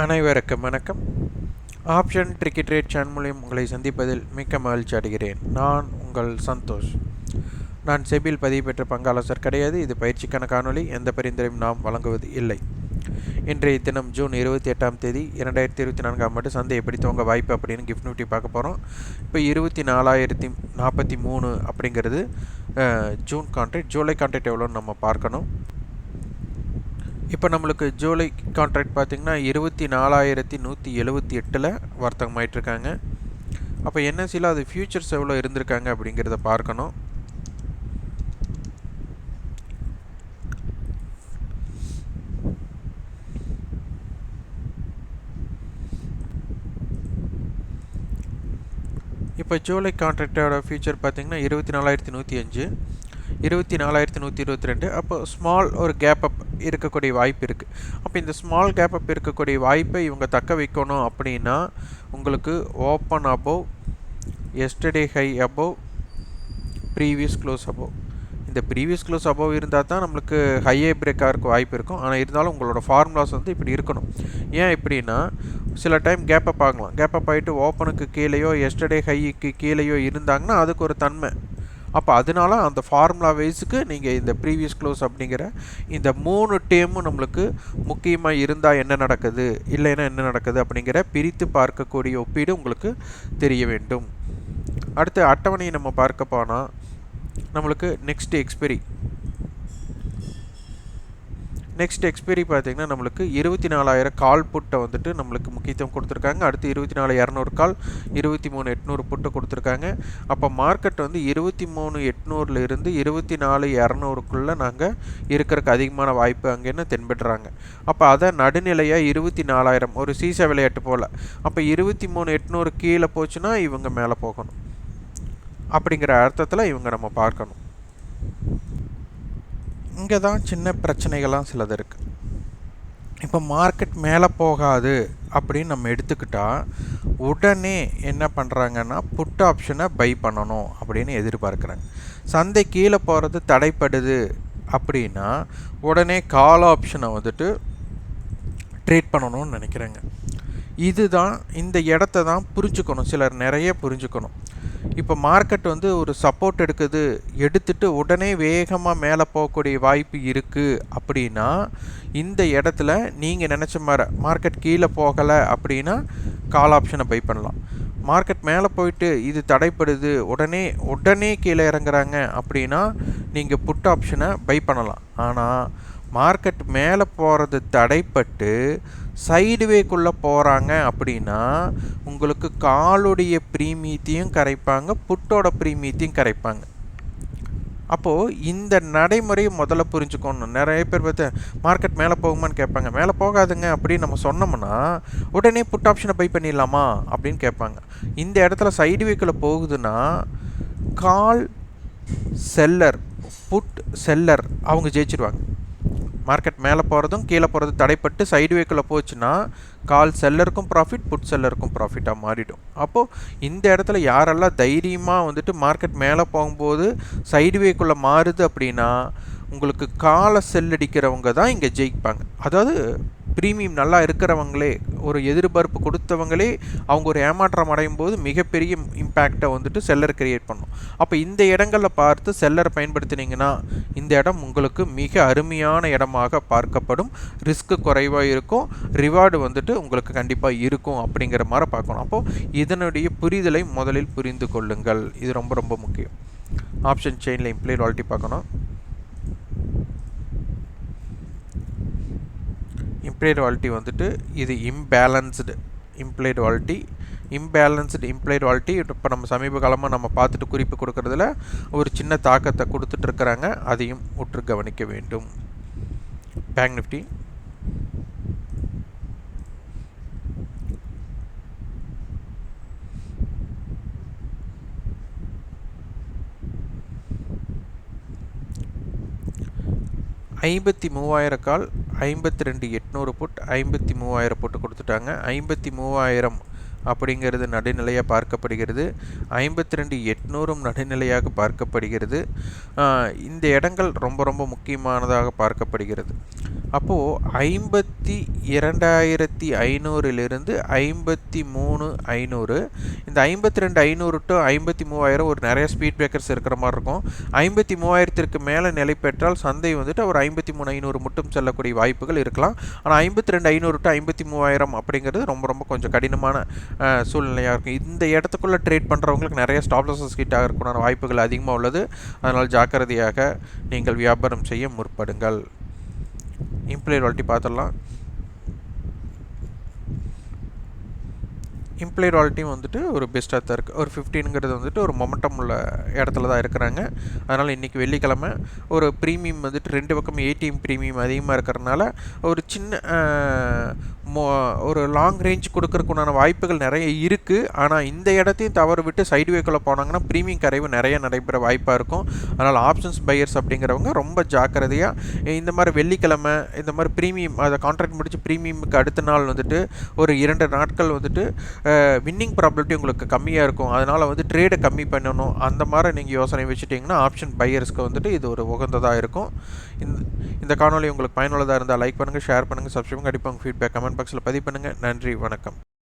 அனைவருக்கும் வணக்கம். Option tricky rate channel மூலியம் உங்களை சந்திப்பதில் மிக்க மகிழ்ச்சி அடைகிறேன். நான் உங்கள் சந்தோஷ். நான் செபில் பதிவு பெற்ற பங்காளசர் கிடையாது. இது பயிற்சிக்கான காணொளி. எந்த பரிந்துரையும் நாம் வழங்குவது இல்லை. இன்றைய தினம் ஜூன் இருபத்தி எட்டாம் தேதி இரண்டாயிரத்தி இருபத்தி நான்காம் ஆண்டு சந்தை எப்படி தோங்க வாய்ப்பு அப்படின்னு கிஃப்ட் நிஃப்டி பார்க்க போகிறோம் இப்போ இருபத்தி நாலாயிரத்தி நாற்பத்தி மூணு அப்படிங்கிறது ஜூன் கான்ட்ராக்ட் ஜூலை கான்ட்ராக்ட் எவ்வளோன்னு நம்ம பார்க்கணும். இப்போ நம்மளுக்கு ஜூலை கான்ட்ராக்ட் பார்த்திங்கன்னா இருபத்தி நாலாயிரத்தி நூற்றி எழுபத்தி எட்டில் வர்த்தகமாயிட்ருக்காங்க அப்போ என்எஸ்சியில் அது ஃபியூச்சர்ஸ் எவ்வளோ இருந்திருக்காங்க அப்படிங்கிறத பார்க்கணும். இப்போ ஜூலை கான்ட்ராக்டோட ஃபியூச்சர் பார்த்திங்கன்னா இருபத்தி நாலாயிரத்தி நூற்றி அஞ்சு இருபத்தி நாலாயிரத்தி நூற்றி இருபத்தி ரெண்டு. அப்போ ஸ்மால் ஒரு கேப் அப் இருக்கக்கூடிய வாய்ப்பு இருக்குது அப்போ இந்த ஸ்மால் கேப் அப் இருக்கக்கூடிய வாய்ப்பை இவங்க தக்க வைக்கணும் அப்படின்னா உங்களுக்கு open above yesterday high above previous close above இந்த ப்ரீவியஸ் க்ளோஸ் அபோவ் இருந்தால் தான் நம்மளுக்கு ஹையே பிரேக் ஆகிறதுக்கு வாய்ப்பு இருக்கும். ஆனால் இருந்தாலும் உங்களோட ஃபார்முலாஸ் வந்து இப்படி இருக்கணும். ஏன் இப்படின்னா சில டைம் கேப் அப் ஆகலாம் கேப் அப் ஆகிட்டு ஓப்பனுக்கு கீழேயோ எஸ்டர்டே ஹைக்கு கீழேயோ இருந்தாங்கன்னா அதுக்கு ஒரு தன்மை. அப்போ அதனால அந்த ஃபார்முலா வைஸுக்கு நீங்கள் இந்த ப்ரீவியஸ் க்ளோஸ் அப்படிங்கிற இந்த மூணு டேமும் நம்மளுக்கு முக்கியமாக இருந்தால் என்ன நடக்குது இல்லைன்னா என்ன நடக்குது அப்படிங்கிற பிரித்து பார்க்கக்கூடிய ஒப்பீடு உங்களுக்கு தெரிய வேண்டும். அடுத்து அட்டவணையை நம்ம பார்க்க போனால் நம்மளுக்கு நெக்ஸ்ட் எக்ஸ்பெரி நெக்ஸ்ட் எக்ஸ்பைரி பார்த்திங்கன்னா நம்மளுக்கு இருபத்தி நாலாயிரம் கால் புட்டை வந்துட்டு நம்மளுக்கு முக்கியத்துவம் கொடுத்துருக்காங்க. அடுத்து இருபத்தி நாலு இரநூறு கால் இருபத்தி மூணு எட்நூறு புட்டை கொடுத்துருக்காங்க. அப்போ மார்க்கெட் வந்து இருபத்தி மூணு எட்நூறுல இருந்து இருபத்தி நாலு இரநூறுக்குள்ளே நாங்கள் இருக்கிறதுக்கு அதிகமான வாய்ப்பு அங்கேன்னு தென்படுறாங்க. அப்போ அதை நடுநிலையாக இருபத்தி நாலாயிரம் ஒரு சீசா விளையாட்டு போல். அப்போ இருபத்தி மூணு எட்நூறு கீழே போச்சுன்னா இவங்க மேலே போகணும். அப்படிங்கிற அர்த்தத்தில் இவங்க நம்ம பார்க்கணும். இங்கே தான் சின்ன பிரச்சனைகள்லாம் சிலது இருக்குது இப்போ மார்க்கெட் மேலே போகாது அப்படின்னு நம்ம எடுத்துக்கிட்டால் உடனே என்ன பண்ணுறாங்கன்னா புட் ஆப்ஷனை பை பண்ணணும் அப்படின்னு எதிர்பார்க்குறாங்க. சந்தை கீழே போகிறது தடைப்படுது அப்படின்னா உடனே கால் ஆப்ஷனை வந்துட்டு ட்ரீட் பண்ணணும்னு நினைக்கிறேங்க. இதுதான் இந்த இடத்த தான் புரிஞ்சுக்கணும். சிலர் நிறைய புரிஞ்சுக்கணும். இப்போ மார்க்கெட் வந்து ஒரு சப்போர்ட் எடுக்குது எடுத்துட்டு உடனே வேகமாக மேலே போகக்கூடிய வாய்ப்பு இருக்குது அப்படின்னா இந்த இடத்துல நீங்கள் நினச்ச மாதிரி மார்க்கெட் கீழே போகலை அப்படின்னா கால் ஆப்ஷனை பை பண்ணலாம். மார்க்கெட் மேலே போயிட்டு இது தடைப்படுது உடனே உடனே கீழே இறங்குறாங்க அப்படின்னா நீங்கள் புட் ஆப்ஷனை பை பண்ணலாம். ஆனால் மார்க்கெட் மேலே போகிறது தடைப்பட்டு சைடுவேக்குள்ளே போகிறாங்க அப்படின்னா உங்களுக்கு காலுடைய ப்ரீமியத்தையும் கரைப்பாங்க புட்டோட ப்ரீமியத்தையும் கரைப்பாங்க. அப்போது இந்த நடைமுறையை முதல்ல புரிஞ்சுக்கணும். நிறைய பேர் பார்த்து மார்க்கெட் மேலே போகுமான்னு கேட்பாங்க. மேலே போகாதுங்க அப்படின்னு நம்ம சொன்னோம்னா உடனே புட் ஆப்ஷனை பை பண்ணிடலாமா அப்படின்னு கேட்பாங்க. இந்த இடத்துல சைடுவேக்குள்ளே போகுதுன்னா கால் செல்லர் புட் செல்லர் அவங்க ஜெயிச்சிருவாங்க. மார்க்கெட் மேலே போகிறதும் கீழே போகிறது தடைப்பட்டு சைடுவேக்குள்ளே போச்சுன்னா கால் செல்லருக்கும் ப்ராஃபிட் புட் செல்லருக்கும் ப்ராஃபிட்டாக மாறிடும். அப்போது இந்த இடத்துல யாரெல்லாம் தைரியமாக வந்துட்டு மார்க்கெட் மேலே போகும்போது சைடுவேக்குள்ளே மாறுது அப்படின்னா உங்களுக்கு காலை செல்லடிக்கிறவங்க தான் இங்கே ஜெயிப்பாங்க. அதாவது ப்ரீமியம் நல்லா இருக்கிறவங்களே ஒரு எதிர்பார்ப்பு கொடுத்தவங்களே அவங்க ஒரு ஏமாற்றம் அடையும் போது மிகப்பெரிய இம்பேக்டை வந்துட்டு செல்லர் கிரியேட் பண்ணும். அப்போ இந்த இடங்களில் பார்த்து செல்லரை பயன்படுத்தினீங்கன்னா இந்த இடம் உங்களுக்கு மிக அருமையான இடமாக பார்க்கப்படும். ரிஸ்க்கு குறைவாக இருக்கும். ரிவார்டு வந்துட்டு உங்களுக்கு கண்டிப்பாக இருக்கும் அப்படிங்கிற மாதிரி பார்க்கணும். அப்போது இதனுடைய புரிதலை முதலில் புரிந்து கொள்ளுங்கள். இது ரொம்ப ரொம்ப முக்கியம். ஆப்ஷன் செயினில் இம்ப்ளைட் வாலிட்டி பார்க்கணும். இம்ப்ளைட் வாலிட்டி வந்துட்டு இது imbalanced implied volatility imbalanced implied volatility இப்போ நம்ம சமீப காலமாக நம்ம பார்த்துட்டு குறிப்பு கொடுக்குறதுல ஒரு சின்ன தாக்கத்தை கொடுத்துட்டு இருக்கிறாங்க. அதையும் உற்று கவனிக்க வேண்டும். பேங்க் நிஃப்டி ஐம்பத்தி மூவாயிரக்கால் ஐம்பத்தி ரெண்டு எட்நூறு புட் ஐம்பத்தி மூவாயிரம் புட்டு கொடுத்துட்டாங்க. ஐம்பத்தி மூவாயிரம் அப்படிங்கிறது நடுநிலையாக பார்க்கப்படுகிறது. ஐம்பத்தி ரெண்டு எட்நூறும் நடுநிலையாக பார்க்கப்படுகிறது. இந்த இடங்கள் ரொம்ப ரொம்ப முக்கியமானதாக பார்க்கப்படுகிறது. அப்போது ஐம்பத்தி இரண்டாயிரத்தி ஐநூறிலிருந்து ஐம்பத்தி மூணு ஐநூறு. இந்த ஐம்பத்தி ரெண்டு ஐநூறு டு ஐம்பத்தி மூவாயிரம் ஒரு நிறைய ஸ்பீட் பிரேக்கர்ஸ் இருக்கிற மாதிரி இருக்கும். ஐம்பத்தி மூவாயிரத்திற்கு மேலே நிலை பெற்றால் சந்தை வந்துட்டு ஒரு ஐம்பத்தி மூணு ஐநூறு மட்டும் செல்லக்கூடிய வாய்ப்புகள் இருக்கலாம். ஆனால் ஐம்பத்தி ரெண்டு ஐநூறு டு ஐம்பத்தி மூவாயிரம் அப்படிங்கிறது ரொம்ப ரொம்ப கொஞ்சம் கடினமான சூழ்நிலையாக இருக்கும். இந்த இடத்துக்குள்ளே ட்ரேட் பண்ணுறவங்களுக்கு நிறைய ஸ்டாப் லாஸஸ் கிட்ட வாய்ப்புகள் அதிகமாக உள்ளது. அதனால் ஜாக்கிரதையாக நீங்கள் வியாபாரம் செய்ய முற்படுங்கள். இம்ப்ளாயர் வாட்டி பார்த்துடலாம். இம்ப்ளாயர் வால்ட்டியும் வந்துட்டு ஒரு பெஸ்ட்டாக தான் இருக்குது ஒரு ஃபிஃப்டீனுங்கிறது வந்துட்டு ஒரு மொமெண்டம் உள்ள இடத்துல தான் இருக்கிறாங்க. அதனால் இன்றைக்கி வெள்ளிக்கிழமை ஒரு ப்ரீமியம் வந்துட்டு ரெண்டு பக்கம் ஏடிஎம் ப்ரீமியம் அதிகமாக இருக்கிறனால ஒரு சின்ன மோ ஒரு லாங் ரேஞ்ச் கொடுக்கறதுக்குண்டான வாய்ப்புகள் நிறைய இருக்குது ஆனால் இந்த இடத்தையும் தவறு விட்டு சைடு வேக்குள்ளே போனாங்கன்னா ப்ரீமியம் கரைவு நிறைய நடைபெற வாய்ப்பாக இருக்கும். அதனால் ஆப்ஷன்ஸ் பையர்ஸ் அப்படிங்கிறவங்க ரொம்ப ஜாக்கிரதையாக இந்த மாதிரி வெள்ளிக்கிழமை இந்த மாதிரி ப்ரீமியம் அதை கான்ட்ராக்ட் முடித்து ப்ரீமியமுக்கு அடுத்த நாள் வந்துட்டு ஒரு இரண்டு நாட்கள் வந்துட்டு வின்னிங் ப்ராபிலிட்டி உங்களுக்கு கம்மியாக இருக்கும். அதனால் வந்து ட்ரேடை கம்மி பண்ணணும். அந்த மாதிரி நீங்கள் யோசனை வச்சுட்டிங்கன்னா ஆப்ஷன் பையர்ஸ்க்கு வந்துட்டு இது ஒரு உகந்ததாக இருக்கும். இந்த இந்த காணொலி உங்களுக்கு பயனுள்ளதாக இருந்தால் லைக் பண்ணுங்கள் ஷேர் பண்ணுங்கள் சப்ஸ்கிரைப் கண்டிப்பாக உங்கள் ஃபீட்பேக் கமெண்ட் பாக்ஸில் பதிவு பண்ணுங்கள் நன்றி வணக்கம்.